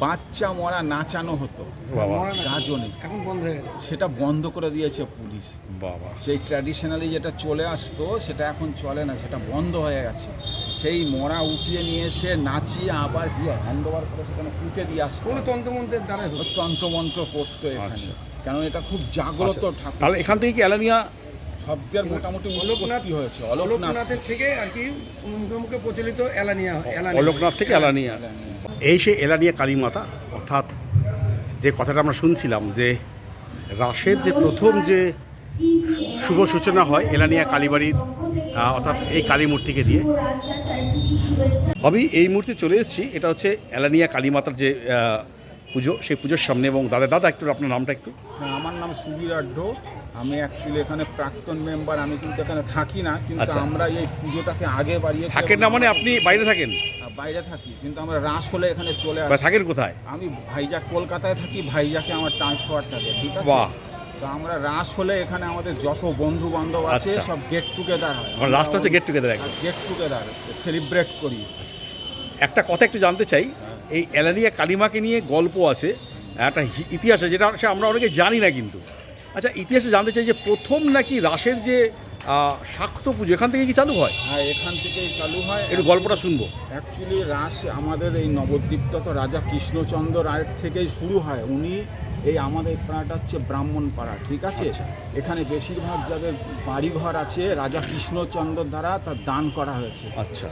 বাচ্চা মরা নাচানো হতো। গাজনে। এখন বন্ধ হয়ে গেছে। সেটা বন্ধ করে দিয়েছে পুলিশ। বাবা। সেই ট্র্যাডিশনালি যেটা চলে আসতো সেটা এখন চলে না সেটা বন্ধ হয়ে গেছে। সেই মরা উঠিয়ে নিয়ে এসে নাচিয়ে আবার দিয়ে হ্যান্ড ওভার করে সেখানে পুঁতে দিয়ে আসতো। কোনো তন্ত্রমন্ত্রের দ্বারাই হতো। তন্ত্রমন্ত্র করতো এখানে। আচ্ছা। কারণ এটা খুব জাগ্রত আচ্ছা, ঠাকুর। তাহলে এখান থেকে কি এলানিয়া শব্দের মোটামুটি অলোকনাথ হয়েছে। অলোকনাথ। অলোকনাথের থেকে আর কি মুখে মুখে প্রচলিত এলানিয়া এলানিয়া অলোকনাথ থেকে এলানিয়া এই সেই এলানিয়া কালীমাতা অর্থাৎ যে কথাটা আমরা শুনছিলাম যে রাসের যে প্রথম যে শুভ সূচনা হয় এলানিয়া কালীবাড়ির অর্থাৎ এই কালী মূর্তিকে দিয়ে আমি এই মুহূর্তে চলে এসেছি। এটা হচ্ছে এলানিয়া কালীমাতার যে পুজো সেই পুজোর সামনে এবং দাদা দাদা একটু আপনার নামটা একটু। হ্যাঁ, আমার নাম সুবীর আড্ড আমি অ্যাকচুয়ালি এখানে প্রাক্তন মেম্বার আমি কিন্তু এখানে থাকি না কিন্তু আচ্ছা। আমরা এই পুজোটাকে আগে বাড়িয়ে থাকেন না মানে আপনি বাইরে থাকেন? বাইরে থাকি কিন্তু আমরা রাস হলে এখানে চলে বা আসি। থাকেন কোথায়? আমি ভাইজাক কলকাতায় থাকি ভাইজাকে আমার ট্রান্সফার থাকে ঠিক আছে? বাহ। তো আমরা রাস হলে এখানে আমাদের যত বন্ধু বান্ধব আছে আচ্ছা। সব গেট টুগেদার হয়। আমার লাস্ট হচ্ছে গেট টুগেদার একদম। গেট টুগেদার সেলিব্রেট করি। একটা কথা একটু জানতে চাই এই এলানিয়া কালিমাকে নিয়ে গল্প আছে একটা হি- ইতিহাস আছে যেটা সে আমরা অনেকে জানি না কিন্তু। আচ্ছা ইতিহাসে জানতে চাই যে প্রথম নাকি রাসের যে শাক্ত পুজো এখান থেকে কি চালু হয়? হ্যাঁ এখান থেকেই চালু হয়। একটু গল্পটা শুনব। অ্যাকচুয়ালি রাস আমাদের এই নবদ্বীপগত রাজা কৃষ্ণচন্দ্র রায়ের থেকেই শুরু হয়। উনি এই আমাদের পাড়াটা হচ্ছে ব্রাহ্মণ পাড়া ঠিক আছে? আচ্ছা। এখানে বেশিরভাগ যাদের বাড়িঘর আছে রাজা কৃষ্ণচন্দ্র দ্বারা তার দান করা হয়েছে। আচ্ছা।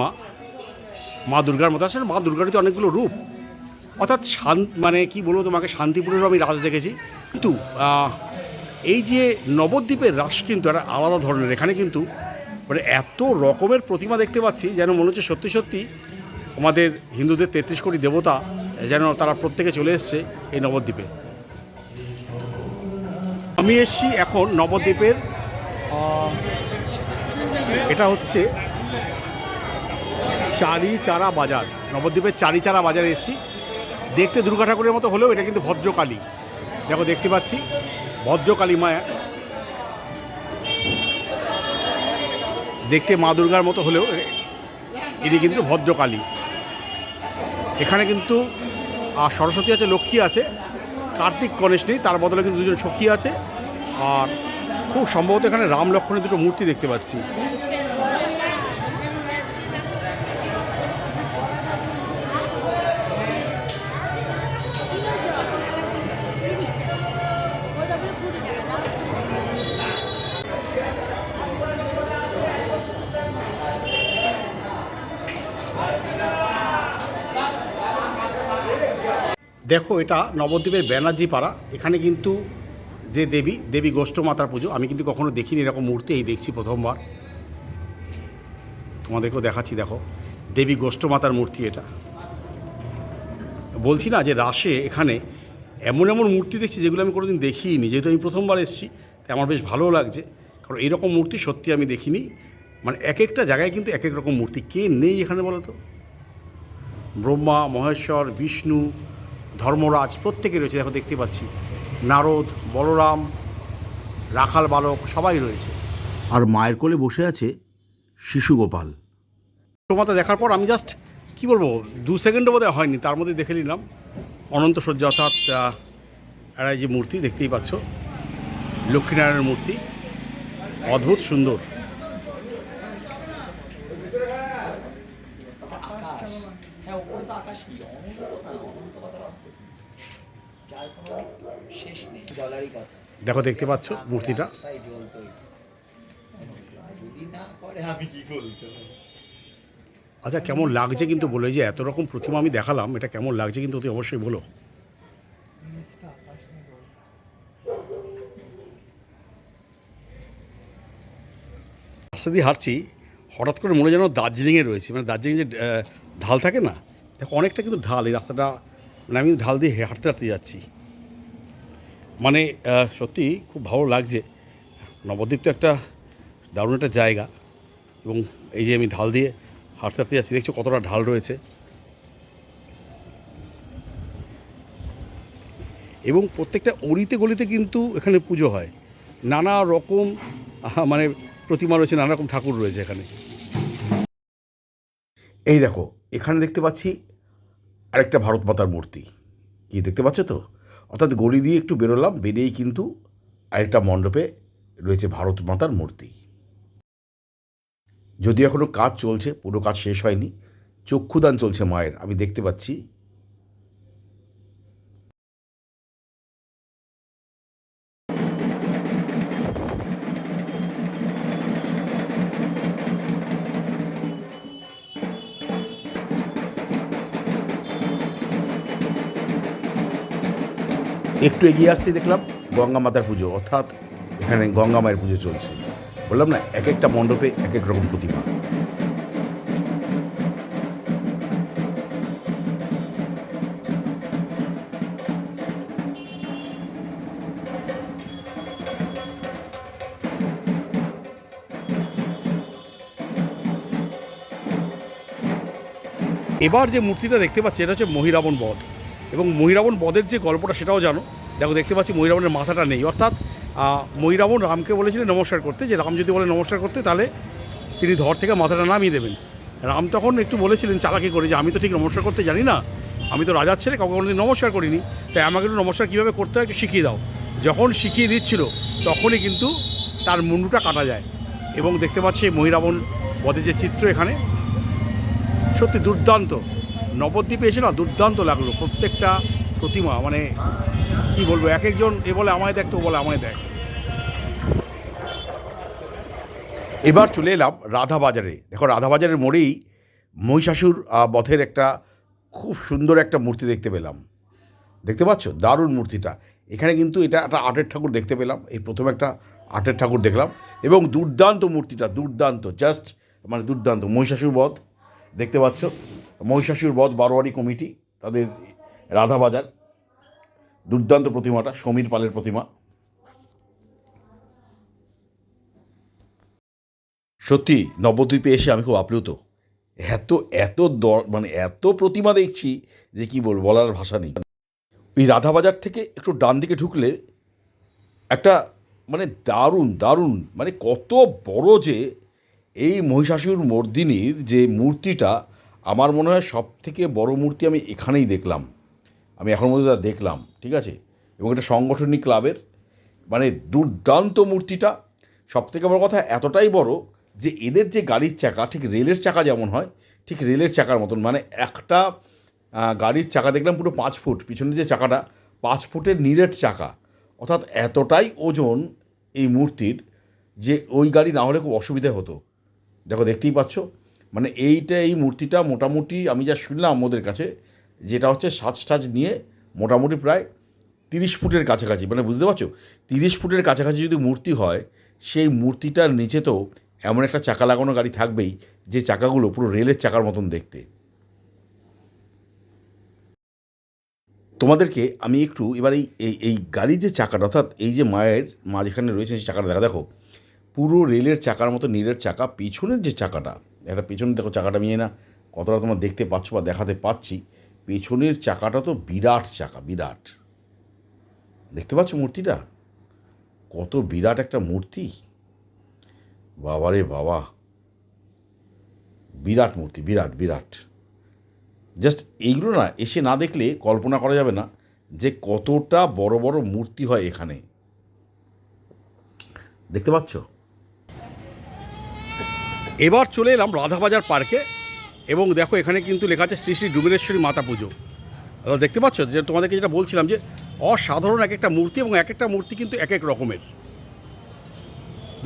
মা মা দুর্গার মতো আসলে মা দুর্গারই তো অনেকগুলো রূপ। অর্থাৎ শান মানে কি বলব তোমাকে, শান্তিপুরেরও আমি রাস দেখেছি। কিন্তু এই যে নবদ্বীপের রাস কিন্তু একটা আলাদা ধরনের। এখানে কিন্তু মানে এত রকমের প্রতিমা দেখতে পাচ্ছি, যেন মনে হচ্ছে সত্যি সত্যি আমাদের হিন্দুদের তেত্রিশ কোটি দেবতা যেন তারা প্রত্যেকে চলে এসছে এই নবদ্বীপে। আমি এসছি এখন নবদ্বীপের এটা হচ্ছে চারি চারা বাজার। নবদ্বীপের চারি চারা বাজারে এসেছি। দেখতে দুর্গা ঠাকুরের মতো হলেও এটা কিন্তু ভদ্রকালী। দেখো, দেখতে পাচ্ছি, ভদ্রকালী মায়া। দেখতে মা দুর্গার মতো হলেও এটি কিন্তু ভদ্রকালী। এখানে কিন্তু আর সরস্বতী আছে, লক্ষ্মী আছে, কার্তিক গণেশ নেই, তার বদলে কিন্তু দুজন সখী আছে। আর খুব সম্ভবত এখানে রাম লক্ষ্মণের দুটো মূর্তি দেখতে পাচ্ছি। দেখো, এটা নবদ্বীপের ব্যানার্জি পাড়া এখানে কিন্তু যে দেবী দেবী গোষ্ঠ মাতার পুজো, আমি কিন্তু কখনো দেখিনি এরকম মূর্তি, এই দেখছি প্রথমবার। তোমাদেরকেও দেখাচ্ছি, দেখো, দেবী গোষ্ঠ মাতার মূর্তি এটা। বলছি না যে রাসে এখানে এমন এমন মূর্তি দেখছি যেগুলো আমি কোনোদিন দেখিনি, যেহেতু আমি প্রথমবার এসেছি, তাই আমার বেশ ভালো লাগছে। কারণ এইরকম মূর্তি সত্যি আমি দেখিনি। মানে এক একটা জায়গায় কিন্তু এক এক রকম মূর্তি। কে নেই এখানে বলো তো? ব্রহ্মা, মহেশ্বর, বিষ্ণু ধর্মরাজ প্রত্যেকে রয়েছে দেখো দেখতে পাচ্ছি। নারদ বলরাম রাখাল বালক সবাই রয়েছে। আর মায়ের কোলে বসে আছে শিশু গোপাল। তোমাতে দেখার পর আমি জাস্ট কি বলব দু সেকেন্ডও বোধহয় হয়নি তার মধ্যে দেখে নিলাম। অনন্ত সজ্জা অর্থাৎ আহ, এরা যে মূর্তি দেখতেই পাচ্ছ। লক্ষ্মীনারায়ণের মূর্তি। অদ্ভুত সুন্দর হ্যাঁ ওপরে তো আকাশই অনন্ত না অনন্ত কথার অর্থ কি? যার কোনো শেষ নেই জলারই কথা দেখো, দেখতে পাচ্ছ মূর্তিটা। তাই আচ্ছা কেমন লাগছে কিন্তু বলে যে এত রকম প্রতিমা আমি দেখালাম, এটা কেমন লাগছে কিন্তু অতি অবশ্যই বলো। রাস্তা দিয়ে হাঁটছি, হঠাৎ করে মনে যেন দার্জিলিংয়ে রয়েছে। মানে দার্জিলিং যে ঢাল থাকে না, দেখো, অনেকটা কিন্তু ঢাল এই রাস্তাটা। মানে আমি ঢাল দিয়ে হাঁটতে হাঁটতে যাচ্ছি। মানে সত্যি খুব ভালো লাগছে। নবদ্বীপ তো একটা দারুণ একটা জায়গা এবং এই যে আমি ঢাল দিয়ে হাঁটতে হাঁটতে যাচ্ছি, দেখছ কতটা ঢাল রয়েছে। এবং প্রত্যেকটা অলিতে গলিতে কিন্তু এখানে পুজো হয়। নানা রকম মানে প্রতিমা রয়েছে, নানা রকম ঠাকুর রয়েছে এখানে। এই দেখো, এখানে দেখতে পাচ্ছি আরেকটা ভারত মাতার মূর্তি। কি দেখতে পাচ্ছ তো? অর্থাৎ গলি দিয়ে একটু বেরোলাম, বেরিয়েই কিন্তু আরেকটা মণ্ডপে রয়েছে ভারত মাতার মূর্তি। যদিও এখনও কাজ চলছে, পুরো কাজ শেষ হয়নি, চক্ষুদান চলছে মায়ের, আমি দেখতে পাচ্ছি। একটু এগিয়ে আসছি দেখলাম, গঙ্গা মাতার পুজো, অর্থাৎ এখানে গঙ্গা মায়ের পুজো চলছে। বললাম না, এক একটা মণ্ডপে এক এক রকম প্রতিমা। এবার যে মূর্তিটা দেখতে পাচ্ছি, এটা হচ্ছে মহিরাবণ বধ। এবং মহিরাবণ বধের যে গল্পটা সেটাও জানো। দেখো, দেখতে পাচ্ছি মহিরাবণের মাথাটা নেই। অর্থাৎ মহিরাবণ রামকে বলেছিলেন নমস্কার করতে। যে রাম যদি বলে নমস্কার করতে, তাহলে তিনি ধর থেকে মাথাটা নামিয়ে দেবেন। রাম তখন একটু বলেছিলেন চালাকি করে যে, আমি তো ঠিক নমস্কার করতে জানি না। আমি তো রাজার ছেলে, কাউকে কোনোদিন নমস্কার করিনি। তাই আমাকে একটু নমস্কার কীভাবে করতে হয় একটু শিখিয়ে দাও। যখন শিখিয়ে দিচ্ছিল, তখনই কিন্তু তার মুন্ডুটা কাটা যায়। এবং দেখতে পাচ্ছি মহিরাবণ বধের যে চিত্র এখানে, সত্যি দুর্দান্ত। নবদ্বীপে এসে না দুর্দান্ত লাগল। প্রত্যেকটা প্রতিমা মানে কি বলব, এক একজন এ বলে আমায় দেখ, তো বলে আমায় দেখ। এবার চলে এলাম রাধাবাজারে। দেখো, রাধাবাজারের মোড়েই মহিষাসুর বধের একটা খুব সুন্দর একটা মূর্তি দেখতে পেলাম। দেখতে পাচ্ছ? দারুণ মূর্তিটা। এখানে কিন্তু এটা একটা আটের ঠাকুর দেখতে পেলাম। এই প্রথম একটা আটের ঠাকুর দেখলাম এবং দুর্দান্ত মূর্তিটা, দুর্দান্ত, জাস্ট মানে দুর্দান্ত। মহিষাসুর বধ, দেখতে পাচ্ছ? মহিষাসুর বধ বারোয়ারি কমিটি, তাদের রাধাবাজার, দুর্দান্ত প্রতিমাটা, সমীর পালের প্রতিমা। সত্যি, নবদ্বীপে এসে আমি খুব আপ্লুত। এত এত দর মানে এত প্রতিমা দেখছি যে কি বলব, বলার ভাষা নেই। ওই রাধাবাজার থেকে একটু ডান দিকে ঢুকলে একটা মানে দারুণ দারুণ মানে কত বড় যে এই মহিষাসুর মর্দিনীর যে মূর্তিটা আমার মনে হয় সব থেকে বড় মূর্তি আমি এখানেই দেখলাম। আমি এখন পর্যন্ত তা দেখলাম, ঠিক আছে? এবং এটা সংগঠনিক ক্লাবের। মানে দুর্দান্ত মূর্তিটা। সব থেকে বড় কথা এতটাই বড় যে এদের যে গাড়ির চাকা, ঠিক রেলের চাকা যেমন হয়, ঠিক রেলের চাকার মতন। মানে একটা গাড়ির চাকা দেখলাম পুরো পাঁচ ফুট। পিছনের যে চাকাটা, পাঁচ ফুটের নিরেট চাকা। অর্থাৎ এতটাই ওজন এই মূর্তির যে ওই গাড়ি না হলে খুব অসুবিধা হতো। দেখো, দেখতেই পাচ্ছ? মানে এইটা, এই মূর্তিটা মোটামুটি আমি যা শুনলাম ওদের কাছে, যেটা হচ্ছে সাজ টাজ নিয়ে মোটামুটি প্রায় তিরিশ ফুটের কাছাকাছি মানে বুঝতে পারছ? তিরিশ ফুটের কাছাকাছি যদি মূর্তি হয়, সেই মূর্তিটার নিচে তো এমন একটা চাকা লাগানো গাড়ি থাকবেই, যে চাকাগুলো পুরো রেলের চাকার মতন দেখতে। তোমাদেরকে আমি একটু এবার এই এই গাড়ির যে চাকাটা, অর্থাৎ এই যে মায়ের মাঝখানে রয়েছে সেই চাকাটা, দেখা দেখো, পুরো রেলের চাকার মতো নীলের চাকা, পিছনের যে চাকাটা একটা পিছনে দেখো চাকাটা নিয়ে না, কতটা তোমরা দেখতে পাচ্ছ বা দেখাতে পাচ্ছি, পেছনের চাকাটা তো বিরাট চাকা, বিরাট। দেখতে পাচ্ছ মূর্তিটা? কত বিরাট একটা মূর্তি। বাবারে বাবা। বিরাট মূর্তি, বিরাট বিরাট। জাস্ট এইগুলো না, এসে না দেখলে কল্পনা করা যাবে না যে কতটা বড় বড় মূর্তি হয় এখানে। দেখতে পাচ্ছ? এবার চলে এলাম রাধাবাজার পার্কে এবং দেখো এখানে কিন্তু লেখা আছে শ্রী শ্রী ডুবেশ্বরী মাতা পুজো। দেখতে পাচ্ছ? যে তোমাদেরকে যেটা বলছিলাম যে অসাধারণ এক একটা মূর্তি এবং এক একটা মূর্তি কিন্তু এক এক রকমের।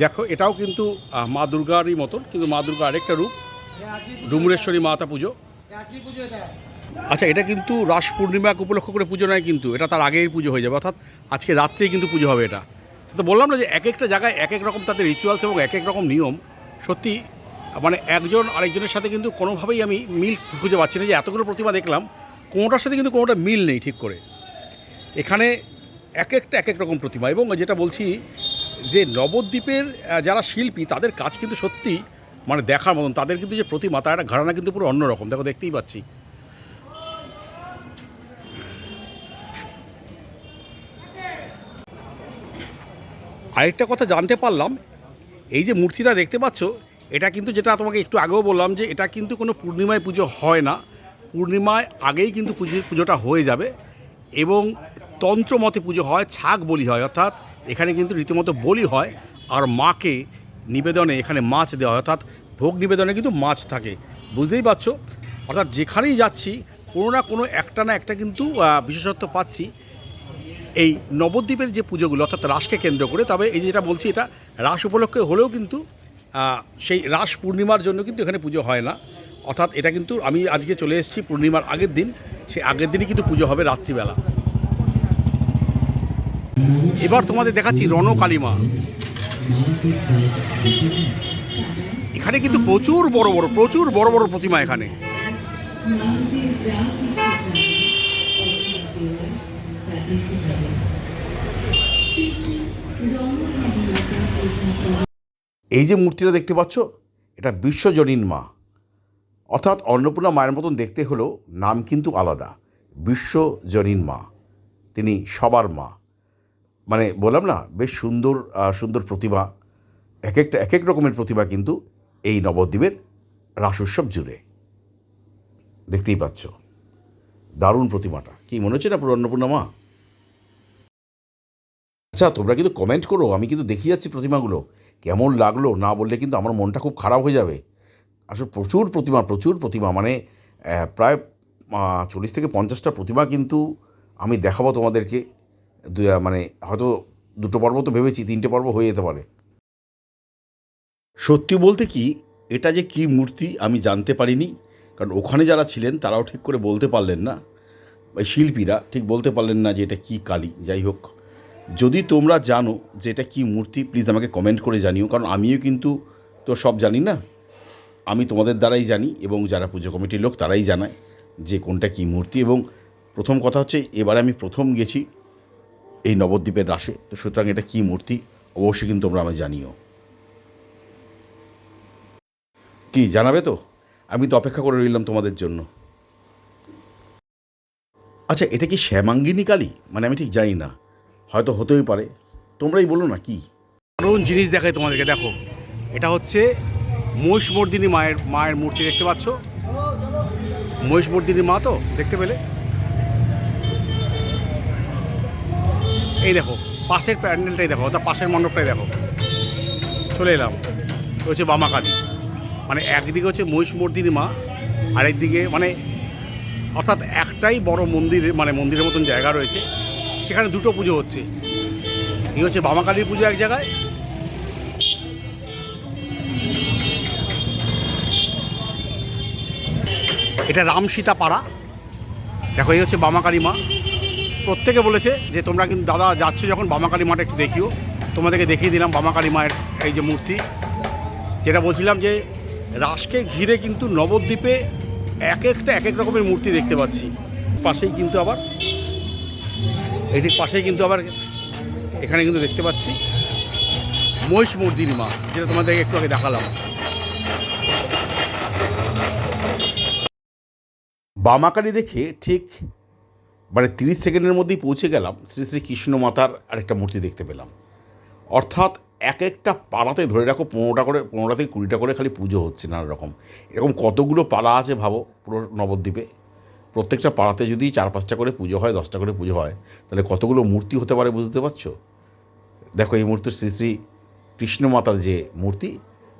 দেখো, এটাও কিন্তু মা দুর্গারই মতন, কিন্তু মা দুর্গা আরেকটা রূপ ডুমুরেশ্বরী মাতা পুজো। আচ্ছা এটা কিন্তু রাস পূর্ণিমাকে উপলক্ষ করে পুজো নয় কিন্তু, এটা তার আগেই পুজো হয়ে যাবে, অর্থাৎ আজকে রাত্রেই কিন্তু পুজো হবে এটা। তো বললাম না যে এক একটা জায়গায় এক এক রকম তাদের রিচুয়ালস এবং এক এক রকম নিয়ম, সত্যি মানে একজন আরেকজনের সাথে কিন্তু কোনোভাবেই আমি মিল খুঁজে পাচ্ছি না যে এতগুলো প্রতিমা দেখলাম, কোনোটার সাথে কিন্তু কোনোটা মিল নেই ঠিক করে। এখানে এক একটা, এক এক রকম প্রতিমা এবং যেটা বলছি যে নবদ্বীপের যারা শিল্পী তাদের কাজ কিন্তু সত্যি মানে দেখার মতন, তাদের কিন্তু যে প্রতিমা তার একটা ঘরানা কিন্তু পুরো অন্যরকম দেখো, দেখতেই পাচ্ছি। আরেকটা কথা জানতে পারলাম, এই যে মূর্তিটা দেখতে পাচ্ছ এটা কিন্তু যেটা তোমাকে একটু আগেও বললাম যে এটা কিন্তু কোনো পূর্ণিমায় পুজো হয় না। পূর্ণিমায় আগেই কিন্তু পুজো পুজোটা হয়ে যাবে এবং তন্ত্রমতে পুজো হয়, ছাগ বলি হয়, অর্থাৎ এখানে কিন্তু রীতিমতো বলি হয় আর মাকে নিবেদনে এখানে মাছ দেওয়া হয়, অর্থাৎ ভোগ নিবেদনে কিন্তু মাছ থাকে। বুঝতেই পারছ? অর্থাৎ যেখানেই যাচ্ছি, কোনো না কোনো একটা না একটা কিন্তু বিশেষত্ব পাচ্ছি। এই নবদ্বীপের যে পুজোগুলো, অর্থাৎ রাসকে কেন্দ্র করে, তবে এই যেটা বলছি, এটা রাস উপলক্ষে হলেও কিন্তু সেই রাস পূর্ণিমার জন্য কিন্তু এখানে পুজো হয় না। অর্থাৎ এটা কিন্তু আমি আজকে চলে এসেছি পূর্ণিমার আগের দিন। সেই আগের দিনই কিন্তু পুজো হবে রাত্রিবেলা। এবার তোমাদের দেখাচ্ছি রণকালিমা। এখানে কিন্তু প্রচুর বড় বড়, প্রচুর বড় বড় প্রতিমা এখানে। এই যে মূর্তিটা দেখতে পাচ্ছ, এটা বিশ্বজনীন মা। অর্থাৎ অন্নপূর্ণা মায়ের মতন দেখতে হলেও নাম কিন্তু আলাদা। বিশ্বজনীন মা। তিনি সবার মা। মানে বললাম না, বেশ সুন্দর সুন্দর প্রতিভা এক একটা এক এক রকমের প্রতিভা কিন্তু এই নবদ্বীপের রাস উৎসব জুড়ে। দেখতেই পাচ্ছ। দারুণ প্রতিমাটা। কি, মনে হচ্ছে না পুরো অন্নপূর্ণা মা? আচ্ছা তোমরা কিন্তু কমেন্ট করো, আমি কিন্তু দেখিয়ে যাচ্ছি প্রতিমাগুলো। কেমন লাগল না বললে কিন্তু আমার মনটা খুব খারাপ হয়ে যাবে। আসলে প্রচুর প্রতিমা প্রচুর প্রতিমা মানে প্রায় চল্লিশ থেকে পঞ্চাশটা প্রতিমা কিন্তু আমি দেখাবো তোমাদেরকে। মানে হয়তো দুটো পর্ব তো ভেবেছি, তিনটে পর্ব হয়ে যেতে পারে। সত্যি বলতে কি, এটা যে কি মূর্তি আমি জানতে পারিনি, কারণ ওখানে যারা ছিলেন তারাও ঠিক করে বলতে পারলেন না। শিল্পীরা ঠিক বলতে পারলেন না যে এটা কি কালী, যাই হোক। যদি তোমরা জানো যে এটা কী মূর্তি প্লিজ আমাকে কমেন্ট করে জানিও, কারণ আমিও কিন্তু তো সব জানি না। আমি তোমাদের দ্বারাই জানি এবং যারা পুজো কমিটির লোক তারাই জানায় যে কোনটা কী মূর্তি এবং প্রথম কথা হচ্ছে এবারে আমি প্রথম গেছি এই নবদ্বীপের রাসে তো সুতরাং এটা কী মূর্তি অবশ্যই কিন্তু তোমরা আমায় জানিও। কি, জানাবে তো? আমি তো অপেক্ষা করে রইলাম তোমাদের জন্য। আচ্ছা এটা কি শ্যামাঙ্গিনী কালী? মানে আমি ঠিক জানি না। হয়তো হতেই পারে। তোমরাই বলো না কি? দারুণ জিনিস দেখায় তোমাদেরকে, দেখো। এটা হচ্ছে মহিষমর্দিনী মায়ের মায়ের মূর্তি দেখতে পাচ্ছ? মহিষমর্দিনী মা তো, দেখতে পেলে? এই দেখো, পাশের প্যান্ডেলটাই দেখো, অর্থাৎ পাশের মণ্ডপটাই দেখো। চলে এলাম। হচ্ছে বামা কালী মানে একদিকে হচ্ছে মহিষমর্দিনী মা, আরেকদিকে মানে অর্থাৎ একটাই বড় মন্দির মানে মন্দিরের মতন জায়গা রয়েছে। সেখানে দুটো পুজো হচ্ছে। এই হচ্ছে বামাকালীর পুজো এক জায়গায়। এটা রামসীতা পাড়া। দেখো, এই হচ্ছে বামাকালী মা। প্রত্যেকে বলেছে যে, তোমরা কিন্তু দাদা যাচ্ছ যখন বামাকালী মাটা একটু দেখিও। তোমাদেরকে দেখিয়ে দিলাম বামাকালী মায়ের এই যে মূর্তি। যেটা বলছিলাম যে, রাসকে ঘিরে কিন্তু নবদ্বীপে এক একটা, এক এক রকমের মূর্তি দেখতে পাচ্ছি। পাশেই কিন্তু আবার এটির পাশেই কিন্তু আবার এখানে কিন্তু দেখতে পাচ্ছি মহিষ মর্দিনী মা, যেটা তোমাদেরকে একটু আগে দেখালাম। বামাকালী দেখে ঠিক মানে তিরিশ সেকেন্ডের মধ্যেই পৌঁছে গেলাম, শ্রী শ্রী কৃষ্ণ মাতার আরেকটা মূর্তি দেখতে পেলাম। অর্থাৎ এক একটা পাড়াতে ধরে রাখো, পনেরোটা করে, পনেরোটা থেকে কুড়িটা করে খালি পুজো হচ্ছে নানা রকম এরকম কতগুলো পাড়া আছে ভাবো পুরো নবদ্বীপে। প্রত্যেকটা পাড়াতে যদি চার পাঁচটা করে পুজো হয়, দশটা করে পুজো হয়, তাহলে কতগুলো মূর্তি হতে পারে বুঝতে পারছ? দেখো, এই মুহূর্তে শ্রী শ্রী কৃষ্ণ মাতার যে মূর্তি,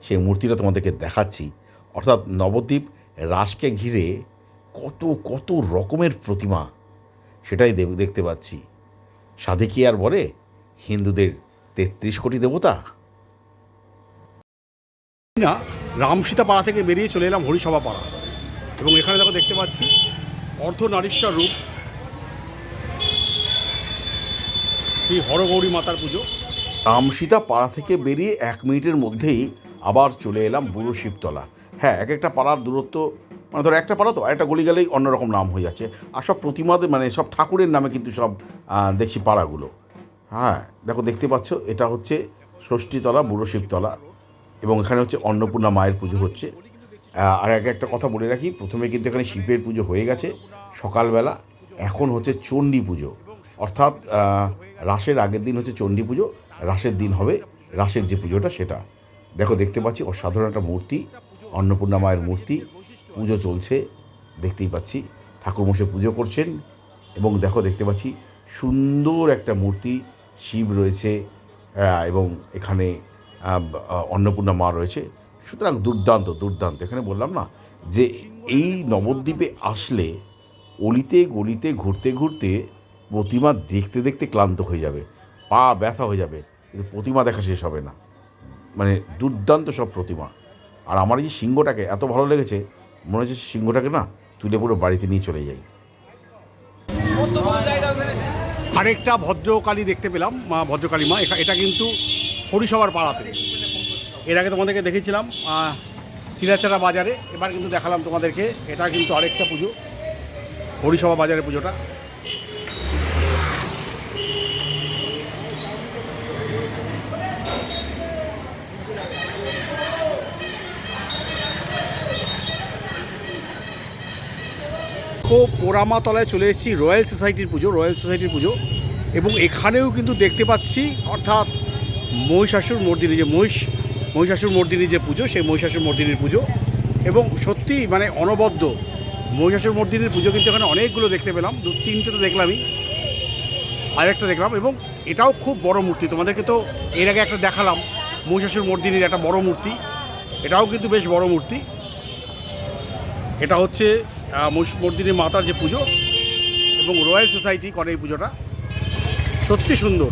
সেই মূর্তিটা তোমাদেরকে দেখাচ্ছি। অর্থাৎ নবদ্বীপ রাসকে ঘিরে কত কত রকমের প্রতিমা সেটাই দেখতে পাচ্ছি। সাধে কি আর বলে? হিন্দুদের তেত্রিশ কোটি দেবতা? না রামসীতা পাড়া থেকে বেরিয়ে চলে এলাম হরিসভা পাড়া। এবং এখানে দেখো দেখতে পাচ্ছি অর্ধনারীশ্বর রূপ। শ্রী হরগৌরী মাতার পুজো। রামসীতা পাড়া থেকে বেরিয়ে এক মিনিটের মধ্যেই আবার চলে এলাম বুড়ো শিবতলা। হ্যাঁ এক একটা পাড়ার দূরত্ব মানে ধরো একটা পাড়া তো একটা গলি গেলেই অন্যরকম নাম হয়ে যাচ্ছে। আর সব প্রতিমাদের মানে সব ঠাকুরের নামে কিন্তু সব দেখছি পাড়াগুলো। হ্যাঁ দেখো, দেখতে পাচ্ছ, এটা হচ্ছে ষষ্ঠীতলা, বুড়ো শিবতলা, এবং এখানে হচ্ছে অন্নপূর্ণা মায়ের পুজো হচ্ছে। আর এক একটা কথা বলে রাখি, প্রথমে কিন্তু এখানে শিবের পুজো হয়ে গেছে, সকালবেলা। এখন হচ্ছে চণ্ডী পুজো। অর্থাৎ রাসের আগের দিন হচ্ছে চণ্ডী পুজো, রাসের দিন হবে, রাসের যে পুজোটা সেটা। দেখো, দেখতে পাচ্ছি অসাধারণ একটা মূর্তি, অন্নপূর্ণা মায়ের মূর্তি, পুজো চলছে, দেখতেই পাচ্ছি। ঠাকুরমশাই পুজো করছেন এবং দেখো, দেখতে পাচ্ছি সুন্দর একটা মূর্তি, শিব রয়েছে এবং এখানে অন্নপূর্ণা মা রয়েছে। সুতরাং দুর্দান্ত দুর্দান্ত। এখানে বললাম না যে এই নবদ্বীপে আসলে অলিতে গলিতে ঘুরতে ঘুরতে প্রতিমা দেখতে দেখতে ক্লান্ত হয়ে যাবে, পা ব্যথা হয়ে যাবে, কিন্তু প্রতিমা দেখা শেষ হবে না। মানে দুর্দান্ত সব প্রতিমা। আর আমার এই সিংহটাকে এত ভালো লেগেছে, মনে হচ্ছে সিংহটাকে না তুলে পুরো বাড়িতে নিয়ে চলে যাই। আরেকটা ভদ্রকালী দেখতে পেলাম, মা ভদ্রকালী মা, এটা কিন্তু হরিসভার পাড়াতে। এর আগে তোমাদেরকে দেখেছিলাম আহ, চিরাচারা বাজারে। এবার কিন্তু দেখালাম তোমাদেরকে এটা কিন্তু আরেকটা পুজো হরিসভা বাজারের পুজোটা। পোড়ামাতলায় চলে এসেছি রয়্যাল সোসাইটির পুজো রয়্যাল সোসাইটির পুজো। এবং এখানেও কিন্তু দেখতে পাচ্ছি অর্থাৎ মহিষাসুর মর্দিনী যে মহিষ মহিষাসুর মর্দিনীর যে পুজো, সেই মহিষাসুর মর্দিনীর পুজো। এবং সত্যি মানে অনবদ্য মহিষাসুর মর্দিনীর পুজো কিন্তু এখানে অনেকগুলো দেখতে পেলাম। দু, তিনটে তো দেখলামই। আরেকটা দেখলাম এবং এটাও খুব বড় মূর্তি। তোমাদেরকে তো এর আগে একটা দেখালাম, মহিষাসুর মর্দিনীর একটা বড় মূর্তি। এটাও কিন্তু বেশ বড় মূর্তি। এটা হচ্ছে মর্দিনী মাতার যে পুজো এবং রয়্যাল সোসাইটি করে এই পুজোটা। সত্যি সুন্দর।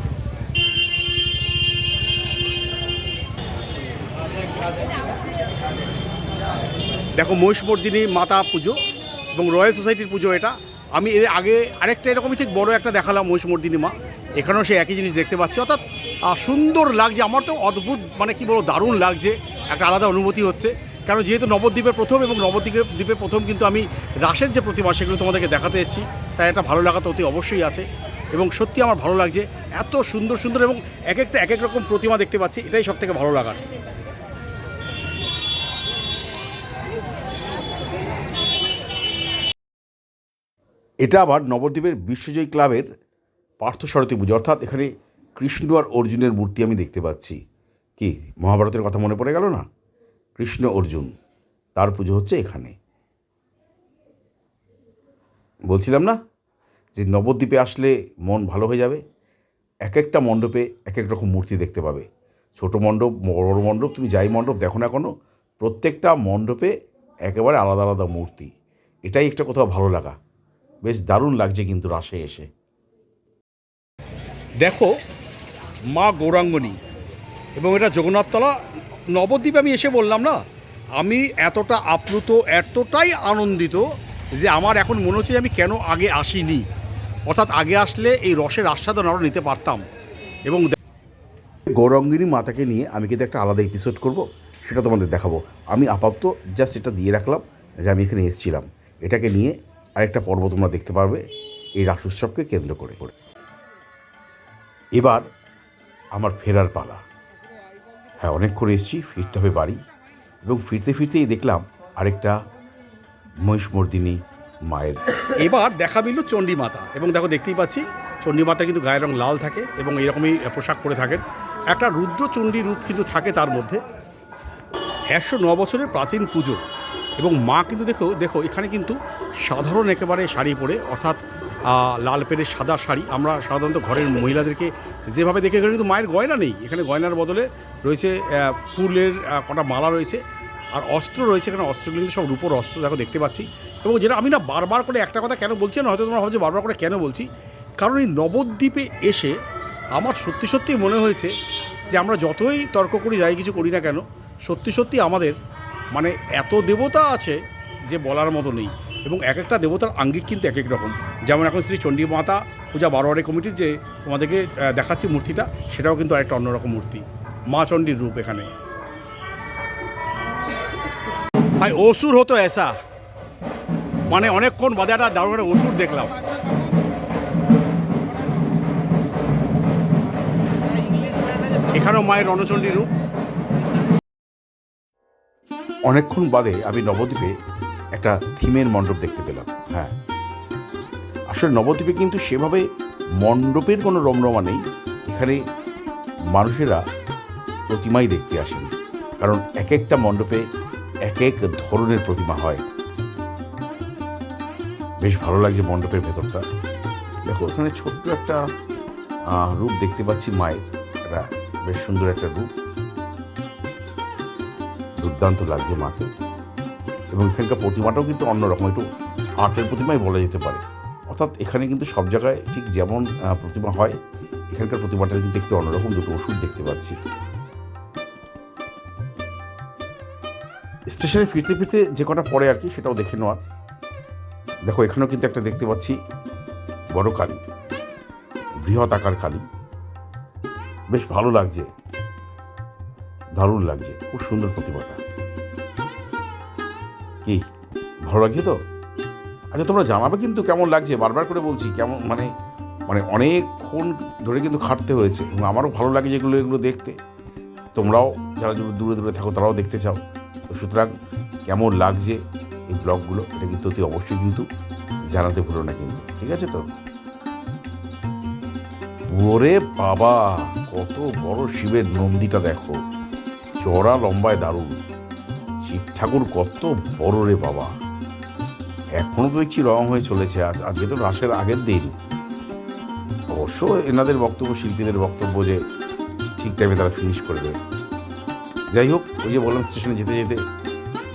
দেখো মহিষমর্দিনী মাতা পুজো এবং রয়্যাল সোসাইটির পুজো এটা। আমি এর আগে আরেকটা এরকমই ঠিক বড় একটা দেখালাম মহিষমর্দিনী মা। এখানেও সেই একই জিনিস দেখতে পাচ্ছি। অর্থাৎ সুন্দর লাগছে। আমার তো অদ্ভুত মানে কি বলব, দারুণ লাগছে। একটা আলাদা অনুভূতি হচ্ছে। কারণ যেহেতু নবদ্বীপের প্রথম এবং নবদ্বীপের দ্বীপের প্রথম কিন্তু আমি রাসের যে প্রতিমা সেগুলো তোমাদেরকে দেখাতে এসেছি, তাই একটা ভালো লাগা তো অতি অবশ্যই আছে। এবং সত্যি আমার ভালো লাগছে, এত সুন্দর সুন্দর এবং এক একটা, এক এক রকম প্রতিমা দেখতে পাচ্ছি, এটাই সব থেকে ভালো লাগার। এটা আবার নবদ্বীপের বিশ্বজয়ী ক্লাবের পার্থসারথী পুজো। অর্থাৎ এখানে কৃষ্ণ আর অর্জুনের মূর্তি আমি দেখতে পাচ্ছি। কি, মহাভারতের কথা মনে পড়ে গেল না? কৃষ্ণ, অর্জুন, তার পুজো হচ্ছে এখানে। বলছিলাম না যে নবদ্বীপে আসলে মন ভালো হয়ে যাবে? এক একটা মণ্ডপে এক এক রকম মূর্তি দেখতে পাবে। ছোট মণ্ডপ, বড় মণ্ডপ, তুমি যাই মণ্ডপ দেখো না কোনো, প্রত্যেকটা মণ্ডপে একেবারে আলাদা আলাদা মূর্তি। এটাই একটা কোথাও ভালো লাগা। বেশ দারুণ লাগছে কিন্তু রাসে এসে। দেখো মা গৌরাঙ্গনী এবং এটা জগন্নাথতলা নবদ্বীপে আমি এসে বললাম না আমি এতটা আপ্লুত এতটাই আনন্দিত যে আমার এখন মনে হচ্ছে আমি কেন আগে আসিনি। অর্থাৎ আগে আসলে এই রসের আস্বাদন আরও নিতে পারতাম। এবং গৌরঙ্গিনী মাতাকে নিয়ে আমি কিন্তু একটা আলাদা এপিসোড করব সেটা তোমাদের দেখাবো। আমি আপাতত জাস্ট এটা দিয়ে রাখলাম যে আমি এখানে এসেছিলাম। এটাকে নিয়ে আরেকটা পর্ব তোমরা দেখতে পারবে এই রাস উৎসবকে কেন্দ্র করে। করে এবার আমার ফেরার পালা। হ্যাঁ অনেকক্ষণ এসেছি, ফিরতে হবে বাড়ি। এবং ফিরতে ফিরতেই দেখলাম আরেকটা মহিষমর্দিনী মায়ের এবার দেখা মিলল চণ্ডী মাতা। এবং দেখো, দেখতেই পাচ্ছি চণ্ডী মাতা কিন্তু গায়ের রং লাল থাকে এবং এরকমই পোশাক পরে থাকেন। একটা রুদ্র চণ্ডী রূপ কিন্তু থাকে তার মধ্যে। একশো ন বছরের প্রাচীন পুজো। এবং মা কিন্তু দেখো দেখো, এখানে কিন্তু সাধারণ একেবারে শাড়ি পরে, অর্থাৎ লাল পেরের সাদা শাড়ি। আমরা সাধারণত ঘরের মহিলাদেরকে যেভাবে দেখে এখানে কিন্তু মায়ের গয়না নেই। এখানে গয়নার বদলে রয়েছে ফুলের কটা মালা রয়েছে, আর অস্ত্র রয়েছে। এখানে অস্ত্রগুলো কিন্তু সব রূপোর অস্ত্র, দেখো, দেখতে পাচ্ছি। এবং যেটা আমি না বারবার করে একটা কথা কেন বলছি না হয়তো তোমরা ভাবছ বারবার করে কেন বলছি? কারণ এই নবদ্বীপে এসে আমার সত্যি সত্যি মনে হয়েছে যে আমরা যতই তর্ক করি, যাই কিছু করি না কেন, সত্যি সত্যি আমাদের মানে এত দেবতা আছে যে বলার মতো নেই। এবং এক একটা দেবতার আঙ্গিক কিন্তু এক এক রকম। যেমন এখন শ্রী চণ্ডী মাতা পূজা বারোয়ারি কমিটির যে তোমাদেরকে দেখাচ্ছি মূর্তিটা, সেটাও কিন্তু আরেকটা অন্যরকম মূর্তি। মা চণ্ডীর রূপ এখানে। ভাই, অসুর হতো এসা। মানে অনেকক্ষণ বাদে একটা দারুণ অসুর দেখলাম। এখানেও মায়ের রণচণ্ডী রূপ। অনেকক্ষণ বাদে আমি নবদ্বীপে একটা থিমের মণ্ডপ দেখতে পেলাম হ্যাঁ। আসলে নবদ্বীপে কিন্তু সেভাবে মণ্ডপের কোনো রমরমা নেই, এখানে মানুষেরা প্রতিমাই দেখতে আসেন, কারণ এক একটা মণ্ডপে এক এক ধরনের প্রতিমা হয়। বেশ ভালো লাগছে মণ্ডপের ভেতরটা। দেখো ওখানে ছোট্ট একটা রূপ দেখতে পাচ্ছি মায়ের একটা বেশ সুন্দর একটা রূপ। দুর্দান্ত লাগছে মাকে এবং এখানকার প্রতিমাটাও কিন্তু অন্যরকম, একটু আর্টের প্রতিমাই বলা যেতে পারে। অর্থাৎ এখানে কিন্তু সব জায়গায় ঠিক যেমন প্রতিমা হয়, এখানকার প্রতিমাটা কিন্তু একটু অন্যরকম, দুটো ওষুধ দেখতে পাচ্ছি। স্টেশনে ফিরতে ফিরতে যে কটা পড়ে আর কি, সেটাও দেখে নেওয়ার। দেখো, এখানেও কিন্তু একটা দেখতে পাচ্ছি, বড় কালী, বৃহৎ আকার কালী। বেশ ভালো লাগছে। দারুণ লাগছে, খুব সুন্দর প্রতিমাটা। কি, ভালো লাগছে তো? আচ্ছা তোমরা জানাবে কিন্তু কেমন লাগছে? বারবার করে বলছি, কেমন মানে মানে অনেকক্ষণ ধরে কিন্তু খাটতে হয়েছে, এবং আমারও ভালো লাগে যেগুলো, এগুলো দেখতে। তোমরাও যারা যদি দূরে দূরে থাকো, তারাও দেখতে চাও। তো সুতরাং কেমন লাগছে এই ব্লগগুলো, এটা কিন্তু অতি অবশ্যই কিন্তু জানাতে ভুলো না কিন্তু, ঠিক আছে তো? ওরে বাবা, কত বড় শিবের নন্দীটা দেখো। চড়া লম্বায় দারুণ। শিব ঠাকুর কত বড় রে বাবা। এখনও তো দেখছি রং হয়ে চলেছে, আজ আজকে তো রাসের আগের দিন। অবশ্য এনাদের বক্তব্য, শিল্পীদের বক্তব্য যে ঠিক টাইমে তারা ফিনিশ করে দেবে যাই হোক, ওই যে বললাম স্টেশনে যেতে যেতে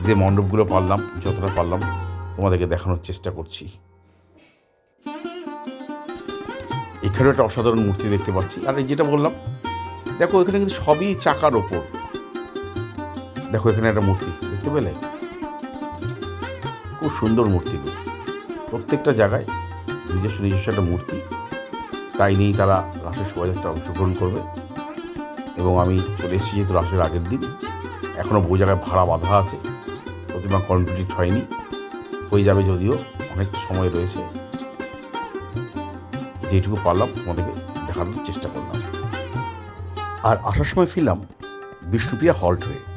যে মণ্ডপগুলো পারলাম, যতটা পারলাম, তোমাদেরকে দেখানোর চেষ্টা করছি। এখানেও একটা অসাধারণ মূর্তি দেখতে পাচ্ছি। আর যেটা বললাম, দেখো, এখানে কিন্তু সবই চাকার ওপর। দেখো, এখানে একটা মূর্তি, দেখতে পেলে? খুব সুন্দর মূর্তিগুলো প্রত্যেকটা জায়গায় নিজস্ব নিজস্ব একটা মূর্তি। তাই নিয়েই তারা রাসের শোভাযাত্রা অংশগ্রহণ করবে। এবং আমি চলে এসেছি যেহেতু রাসের আগের দিন। এখনও বহু জায়গায় ভাড়া বাধা আছে। প্রতিমা কমপ্লিট হয়নি। হয়ে যাবে যদিও, অনেকটা সময় রয়েছে। যেটুকু পারলাম, তোমাদেরকে দেখানোর চেষ্টা করলাম। আর আসার সময় ফিরলাম বিষ্ণুপ্রিয়া হল্ট হয়ে।